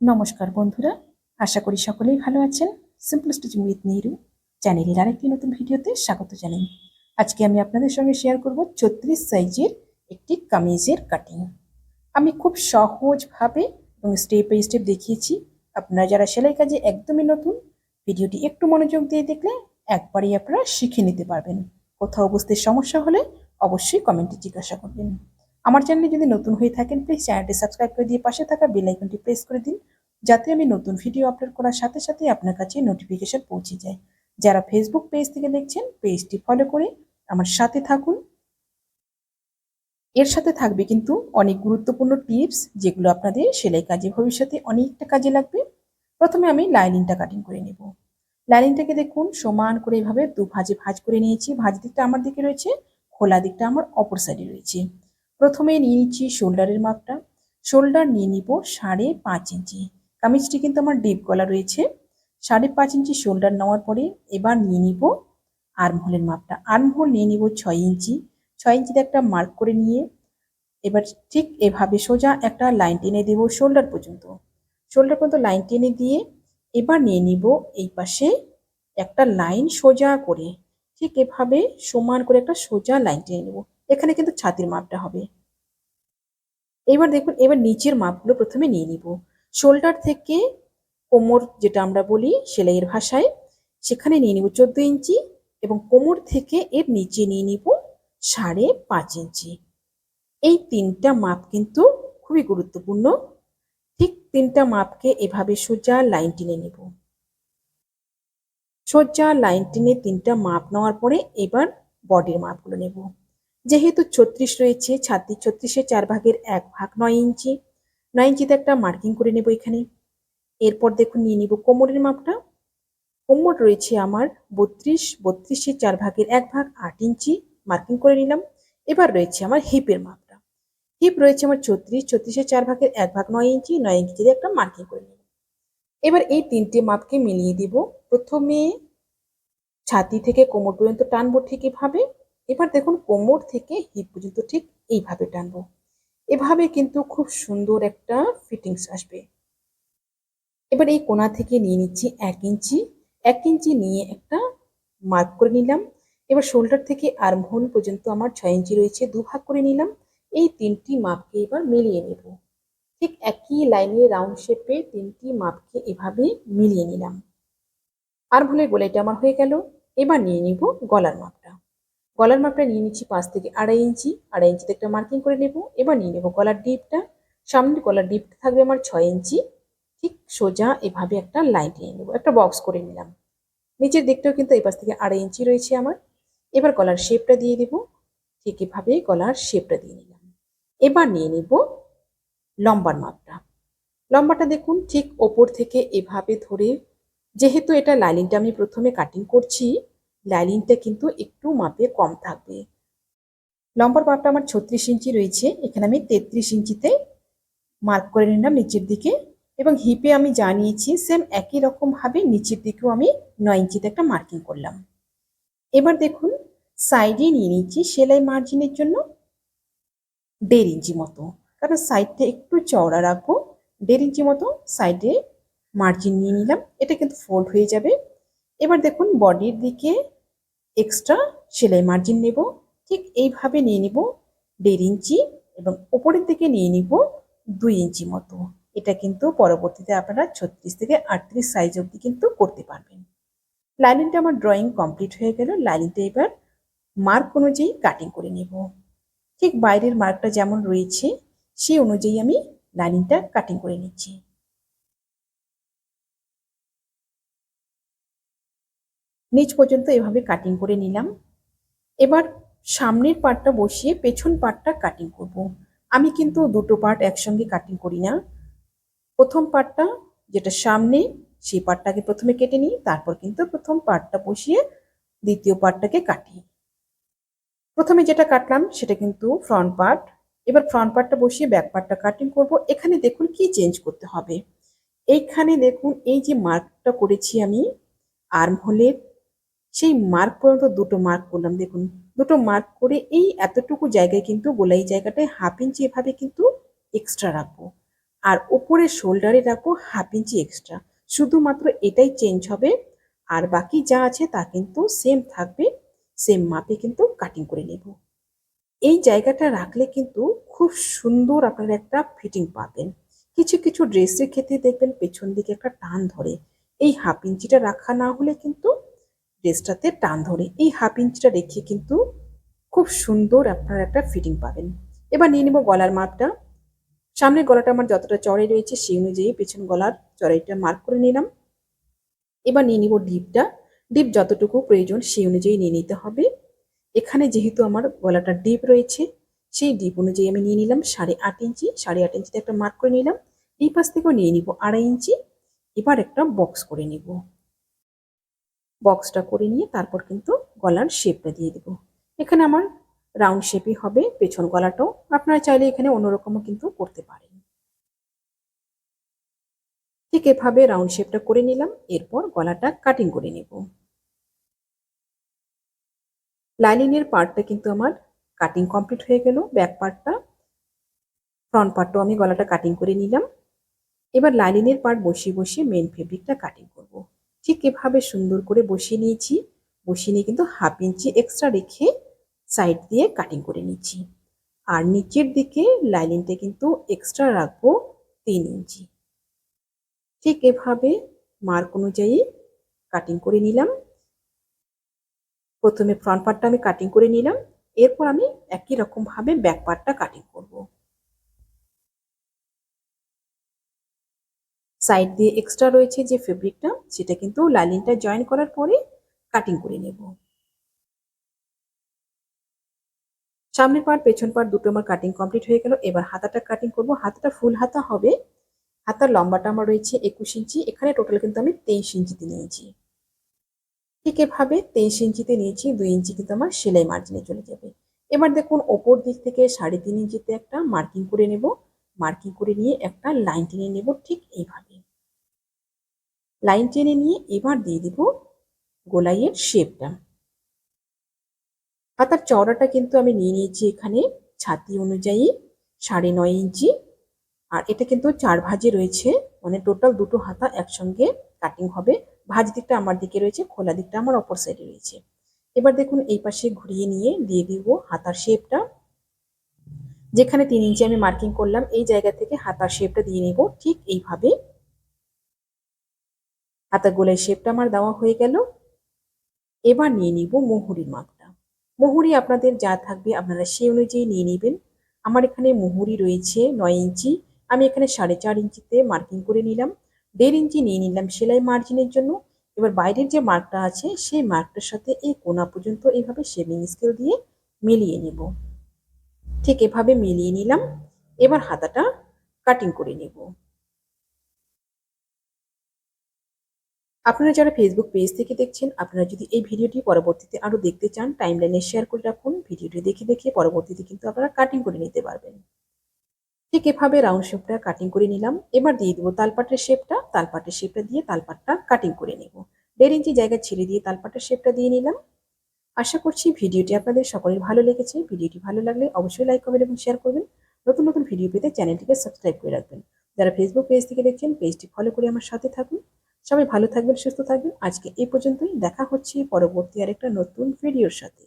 নমস্কার বন্ধুরা, আশা করি সকলেই ভালো আছেন। সিম্পল স্টিচিং উইথ নেহরু চ্যানেলের আরেকটি নতুন ভিডিওতে স্বাগত জানাই। আজকে আমি আপনাদের সঙ্গে শেয়ার করব ছত্রিশ সাইজের একটি কামিজের কাটিং আমি খুব সহজভাবে এবং স্টেপ বাই স্টেপ দেখিয়েছি। আপনারা যারা সেলাই কাজে একদমই নতুন, ভিডিওটি একটু মনোযোগ দিয়ে দেখলে একবারই আপনারা শিখে নিতে পারবেন। কোথাও বুঝতে সমস্যা হলে অবশ্যই কমেন্টে জিজ্ঞাসা করবেন। আমার চ্যানেলে যদি নতুন হয়ে থাকেন প্লিজ চ্যানেলটি সাবস্ক্রাইব করে দিয়ে পাশে থাকা বেল আইকনটি প্রেস করে দিন, যাতে আমি নতুন ভিডিও আপলোড করার সাথে সাথে আপনার কাছে নোটিফিকেশন পৌঁছে যায়। যারা ফেসবুক পেজ থেকে দেখছেন পেজটি ফলো করে আমার সাথে থাকুন। এর সাথে থাকবে কিন্তু অনেক গুরুত্বপূর্ণ টিপস যেগুলো আপনাদের সেলাই কাজে ভবিষ্যতে অনেকটা কাজে লাগবে। প্রথমে আমি লাইনিংটা কাটিং করে নেব। লাইনিংটাকে দেখুন, সমান করে এভাবে দু ভাজে ভাজ করে নিয়েছি। ভাজ দিকটা আমার দিকে রয়েছে, খোলা দিকটা আমার অপর সাইডে রয়েছে। প্রথমে নিয়ে নিচ্ছি শোল্ডারের মাপটা। শোল্ডার নিয়ে নিব সাড়ে পাঁচ ইঞ্চি। কামিজটি কিন্তু আমার ডিপ গলা রয়েছে। সাড়ে পাঁচ ইঞ্চি শোল্ডার নেওয়ার পরে এবার নিয়ে নিব আর্মহোলের মাপটা। আর্মহোল নিয়ে নিব ছয় ইঞ্চি। ছয় ইঞ্চিতে একটা মার্ক করে নিয়ে এবার ঠিক এভাবে সোজা একটা লাইন টেনে দেবো শোল্ডার পর্যন্ত। শোল্ডার পর্যন্ত লাইন টেনে দিয়ে এবার নিয়ে নিব এই পাশে একটা লাইন সোজা করে। ঠিক এভাবে সমান করে একটা সোজা লাইন টেনে নেব। এখানে কিন্তু ছাতির মাপটা হবে। এবার দেখুন, এবার নিচের মাপগুলো প্রথমে নিয়ে নিব। শোল্ডার থেকে কোমর যেটা আমরা বলি সেলাইয়ের ভাষায়, সেখানে নিয়ে নিব চোদ্দ ইঞ্চি এবং কোমর থেকে এর নিচে নিয়ে নিব সাড়ে পাঁচ ইঞ্চি। এই তিনটা মাপ কিন্তু খুবই গুরুত্বপূর্ণ। ঠিক তিনটা মাপকে এভাবে সোজা লাইন টেনে নেব। সোজা লাইন টেনে তিনটা মাপ নেওয়ার পরে এবার বডির মাপগুলো নেব। যেহেতু ছত্রিশ রয়েছে ছাত্রী ছত্রিশের চার ভাগের এক ভাগ নয় ইঞ্চি। নয় ইঞ্চিতে একটা মার্কিং করে নেব এখানে। এরপর দেখুন, নিয়ে নিব কোমরের মাপটা। কোমর রয়েছে আমার বত্রিশ, বত্রিশের চার ভাগের এক ভাগ আট ইঞ্চি মার্কিং করে নিলাম। এবার রয়েছে আমার হিপের মাপটা। হিপ রয়েছে আমার ছত্রিশ, ছত্রিশের চার ভাগের এক ভাগ নয় ইঞ্চি, নয় ইঞ্চিতে একটা মার্কিং করে নিলাম। এবার এই তিনটে মাপকে মিলিয়ে দিব। প্রথমে ছাতি থেকে কোমর পর্যন্ত টানবো ঠিক এভাবে। এবার দেখুন কোমর থেকে হিপ পর্যন্ত ঠিক এইভাবে টানবো। এভাবে কিন্তু খুব সুন্দর একটা ফিটিংস আসবে। এবার এই কোনা থেকে নিয়ে নিচ্ছি এক ইঞ্চি। এক ইঞ্চি নিয়ে একটা মার্ক করে নিলাম। এবার শোল্ডার থেকে আর্মহোল পর্যন্ত আমার ছয় ইঞ্চি রয়েছে দু ভাগ করে নিলাম। এই তিনটি মাপকে এবার মিলিয়ে নেব। ঠিক একই লাইনে রাউন্ড শেপে তিনটি মাপকে এভাবে মিলিয়ে নিলাম। আর আর্মহোলের গোলাইটা আমার হয়ে গেল। এবার নিয়ে নিব গলার মাপটা গলার মাপটা নিয়ে নিচ্ছি পাঁচ থেকে আড়াই ইঞ্চি, আড়াই ইঞ্চিতে একটা মার্কিং করে নেব। এবার নিয়ে নেব গলার ডিপটা সামনের গলার ডিপটা থাকবে আমার ছয় ইঞ্চি। ঠিক সোজা এভাবে একটা লাইন নিয়ে নেব। একটা বক্স করে নিলাম। নিচের দিকটাও কিন্তু এই পাশ থেকে আড়াই ইঞ্চি রয়েছে আমার। এবার গলার শেপটা দিয়ে দেব। ঠিক এভাবে গলার শেপটা দিয়ে নিলাম। এবার নিয়ে নেব লম্বার মাপটা। লম্বাটা দেখুন, ঠিক ওপর থেকে এভাবে ধরে, যেহেতু এটা লাইনিংটা আমি প্রথমে কাটিং করছি লাইনিংটা কিন্তু একটু মাপে কম থাকবে। লম্বার মাপটা আমার ছত্রিশ ইঞ্চি রয়েছে, এখানে আমি তেত্রিশ ইঞ্চিতে মার্ক করে নিলাম নিচের দিকে এবং হিপে আমি জানিয়েছি সেম একই রকমভাবে নিচের দিকেও আমি নয় ইঞ্চিতে একটা মার্কিং করলাম। এবার দেখুন, সাইডে নিয়ে নিচ্ছি সেলাই মার্জিনের জন্য দেড় ইঞ্চি মতো। কারণ সাইডটা একটু চওড়া রাখব, দেড় ইঞ্চি মতো সাইডে মার্জিন নিয়ে নিলাম, এটা কিন্তু ফোল্ড হয়ে যাবে। এবার দেখুন বডির দিকে এক্সট্রা সেলাই মার্জিন নেব। ঠিক এইভাবে নিয়ে নিব দেড় ইঞ্চি এবং ওপরের দিকে নিয়ে নিব দুই ইঞ্চি মতো। এটা কিন্তু পরবর্তীতে আপনারা ছত্রিশ থেকে আটত্রিশ সাইজ অবধি কিন্তু করতে পারবেন। লাইনিংটা আমার ড্রয়িং কমপ্লিট হয়ে গেল। লাইনিংটা এবার মার্ক অনুযায়ী কাটিং করে নেব। ঠিক বাইরের মার্কটা যেমন রয়েছে, সেই অনুযায়ী আমি লাইনিংটা কাটিং করে নিচ্ছি। নিচ পর্যন্ত এভাবে কাটিং করে নিলাম। এবার সামনের পার্টটা বসিয়ে পেছন পার্টটা কাটিং করব। আমি কিন্তু দুটো পার্ট একসঙ্গে কাটিং করি না। প্রথম পার্টটা যেটা সামনে, সেই পার্টটাকে প্রথমে কেটে নিই, তারপর কিন্তু প্রথম পার্টটা বসিয়ে দ্বিতীয় পার্টটাকে কাটি। প্রথমে যেটা কাটলাম, সেটা কিন্তু ফ্রন্ট পার্ট এবার ফ্রন্ট পার্টটা বসিয়ে ব্যাক পার্টটা কাটিং করব। এখানে দেখুন কি চেঞ্জ করতে হবে। এইখানে দেখুন, এই যে মার্কটা করেছি আমি আর্ম হোলের সেই মার্ক পর্যন্ত দুটো মার্ক করলাম, দেখুন। দুটো মার্ক করে এই এতটুকু জায়গায় কিন্তু গোলাই জায়গাটায় হাফ ইঞ্চি এভাবে কিন্তু এক্সট্রা রাখব। আর ওপরের শোল্ডারে রাখব হাফ ইঞ্চি এক্সট্রা শুধুমাত্র এটাই চেঞ্জ হবে। আর বাকি যা আছে তা কিন্তু সেম থাকবে সেম মাপে কিন্তু কাটিং করে নেব। এই জায়গাটা রাখলে কিন্তু খুব সুন্দর আপনারা একটা ফিটিং পাবেন। কিছু কিছু ড্রেসের ক্ষেত্রে দেখবেন পেছন দিকে একটা টান ধরে। এই হাফ ইঞ্চিটা রাখা না হলে কিন্তু ড্রেসটাতে টান ধরে। এই হাফ ইঞ্চিটা রেখে কিন্তু খুব সুন্দর আপনারা একটা ফিটিং পাবেন। এবার নিয়ে নেব গলার মাপটা। সামনের গলাটা আমার যতটা চড়াই রয়েছে সেই অনুযায়ী পেছন গলার চড়াইটা মার্ক করে নিলাম। এবার নিয়ে নিব ডিপটা। ডিপ যতটুকু প্রয়োজন সেই অনুযায়ী নিয়ে নিতে হবে। এখানে যেহেতু আমার গলাটা ডিপ রয়েছে, সেই ডিপ অনুযায়ী আমি নিয়ে নিলাম সাড়ে আট ইঞ্চি। সাড়ে আট ইঞ্চিতে একটা মার্ক করে নিলাম। এই পাশ থেকেও নিয়ে নিব আড়াই ইঞ্চি। এবার একটা বক্স করে নিব। বক্সটা করে নিয়ে তারপর কিন্তু গলার শেপটা দিয়ে দেব। এখানে আমার রাউন্ড শেপই হবে, পেছন গলাটাও। আপনারা চাইলে এখানে অন্যরকমও কিন্তু করতে পারেন। ঠিক এভাবে রাউন্ড শেপটা করে নিলাম, এরপর গলাটা কাটিং করে নেব। লাইনিংয়ের পার্টটা কিন্তু আমার কাটিং কমপ্লিট হয়ে গেল ব্যাক পার্টটা ফ্রন্ট পার্টটাও আমি গলাটা কাটিং করে নিলাম। এবার লাইনিংয়ের পার্ট বসিয়ে বসিয়ে মেন ফেব্রিকটা কাটিং করব। ঠিক এভাবে সুন্দর করে বসিয়ে নিয়েছি। বসিয়ে নিয়ে কিন্তু হাফ ইঞ্চি এক্সট্রা রেখে সাইড দিয়ে কাটিং করে নিচ্ছি। আর নিচের দিকে লাইনিংটা কিন্তু এক্সট্রা রাখব তিন ইঞ্চি। ঠিক এভাবে মার্ক অনুযায়ী কাটিং করে নিলাম। প্রথমে ফ্রন্ট পার্টটা আমি কাটিং করে নিলাম। এরপর আমি একই রকমভাবে ব্যাক পার্টটা কাটিং করব। সাইড দিয়ে এক্সট্রা রয়েছে যে ফেব্রিকটা সেটা কিন্তু লাইনিংটা জয়েন করার পরে কাটিং করে নেব। সামনের পার্ট পেছন পার্ট দুটো আমার কাটিং কমপ্লিট হয়ে গেল। এবার হাতাটা কাটিং করব। হাতাটা ফুল হাতা হবে। হাতার লম্বাটা আমার রয়েছে একুশ ইঞ্চি। এখানে টোটাল কিন্তু আমি তেইশ ইঞ্চিতে নিয়েছি। ঠিক এভাবে তেইশ ইঞ্চিতে নিয়েছি। দুই ইঞ্চি কিন্তু আমার সেলাই মার্জিনে চলে যাবে। এবার দেখুন, ওপর দিক থেকে সাড়ে তিন ইঞ্চিতে একটা মার্কিং করে নেব। মার্কিং করে নিয়ে একটা লাইন টেনে নেব। ঠিক এইভাবে। লাইন টেনে নিয়ে এবার দিয়ে দিব গোলাইয়ের শেপটা। হাতার চওড়াটা কিন্তু আমি নিয়ে নিয়েছি এখানে ছাতি অনুযায়ী সাড়ে নয় ইঞ্চি। আর এটা কিন্তু চার ভাজে রয়েছে মানে টোটাল দুটো হাতা একসঙ্গে কাটিং হবে। ভাজ দিকটা আমার দিকে রয়েছে, খোলা দিকটা আমার অপর সাইডে রয়েছে। এবার দেখুন এই পাশে ঘুরিয়ে নিয়ে দিয়ে দিব হাতার শেপটা। যেখানে তিন ইঞ্চি আমি মার্কিং করলাম, এই জায়গা থেকে হাতার শেপটা দিয়ে নেব, ঠিক এইভাবে। হাতার গোলায় শেপটা আমার দেওয়া হয়ে গেল। এবার নিয়ে নিব মুহুরির মাপটা। মুহুরি আপনাদের যা থাকবে আপনারা সেই অনুযায়ী নিয়ে নেবেন। আমার এখানে মুহুরি রয়েছে নয় ইঞ্চি। আমি এখানে সাড়ে চার ইঞ্চিতে মার্কিং করে নিলাম। দেড় ইঞ্চি নিয়ে নিলাম সেলাই মার্জিনের জন্য। এবার বাইরের যে মার্কটা আছে, সেই মার্কটার সাথে এই কোনা পর্যন্ত এইভাবে শেভিং স্কেল দিয়ে মিলিয়ে নেব। ঠিক এভাবে মিলিয়ে নিলাম। এবার হাতাটা কাটিং করে নেব। আপনারা যারা ফেসবুক পেজ থেকে দেখছেন, আপনারা যদি এই ভিডিওটি পরবর্তীতে আরও দেখতে চান টাইমলাইনে শেয়ার করে রাখুন। ভিডিওটি দেখে দেখে পরবর্তীতে কিন্তু আপনারা কাটিং করে নিতে পারবেন। ঠিক এভাবে রাউন্ড শেপটা কাটিং করে নিলাম। এবার দিয়ে দেবো তালপাটের শেপটা তালপাটের শেপটা দিয়ে তালপাটটা কাটিং করে নেব। দেড় ইঞ্চি জায়গা ছেড়ে দিয়ে তালপাটের শেপটা দিয়ে নিলাম। আশা করছি ভিডিওটি আপনাদের সকলের ভালো লেগেছে। ভিডিওটি ভালো লাগলে অবশ্যই লাইক কমেন্ট এবং শেয়ার করবেন। নতুন নতুন ভিডিও পেতে চ্যানেলটিকে সাবস্ক্রাইব করে রাখবেন। যারা ফেসবুক পেজ থেকে দেখছেন পেজটি ফলো করে আমার সাথে থাকুন। সবাই ভালো থাকবেন, সুস্থ থাকবেন। আজকে এই পর্যন্তই। দেখা হচ্ছে পরবর্তী আরেকটা নতুন ভিডিওর সাথে।